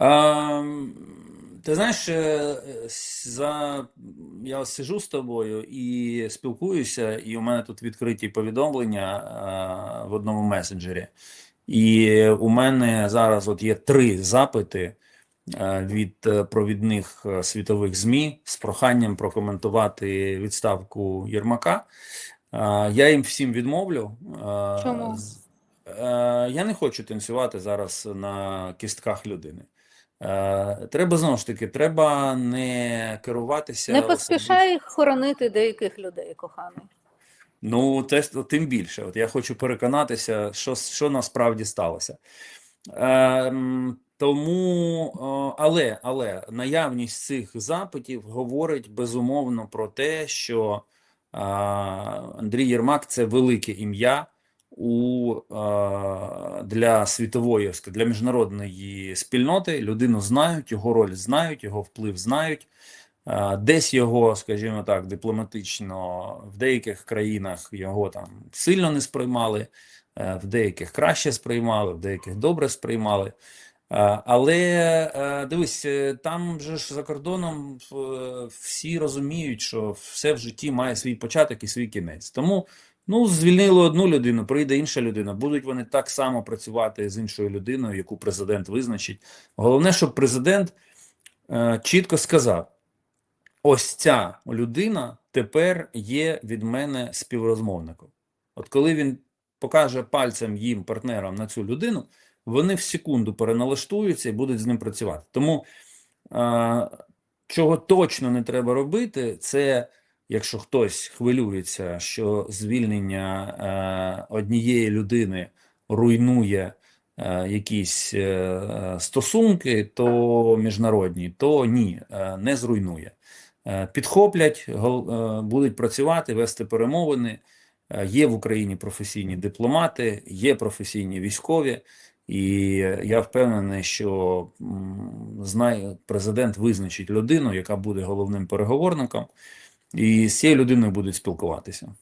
А, ти знаєш, е, за... я сижу з тобою і спілкуюся, і у мене тут відкриті повідомлення в одному месенджері. І у мене зараз от є три запити е, від е, провідних е, світових ЗМІ з проханням прокоментувати відставку Єрмака. Е, Я їм всім відмовлю. Е, Чому? е, Я не хочу танцювати зараз на кістках людини. Е, Треба знову ж таки, треба не керуватися Не поспішай хоронити деяких людей, коханий. Ну, те, тим більше. От я хочу переконатися, що, що насправді сталося. Ем, тому, е, але, але наявність цих запитів говорить безумовно про те, що е, Андрій Єрмак це велике ім'я у, для світової, для міжнародної спільноти. Людину знають, його роль знають, його вплив знають. Десь його, скажімо так, дипломатично в деяких країнах його там сильно не сприймали, е, в деяких краще сприймали, в деяких добре сприймали. Але е, дивись, е, там же ж за кордоном всі розуміють, що все в житті має свій початок і свій кінець. Тому ну, звільнили одну людину, прийде інша людина. Будуть вони так само працювати з іншою людиною, яку президент визначить. Головне, щоб президент е, чітко сказав: ось ця людина тепер є від мене співрозмовником. От коли він покаже пальцем їм, партнерам, на цю людину, вони в секунду переналаштуються і будуть з ним працювати. Тому е, чого точно не треба робити, це якщо хтось хвилюється, що звільнення е, однієї людини руйнує е, якісь е, стосунки, то міжнародні, то ні, не зруйнує. Підхоплять, будуть працювати, вести перемовини. Є в Україні професійні дипломати, є професійні військові, і я впевнений, що знає, президент визначить людину, яка буде головним переговорником, і з цією людиною будуть спілкуватися.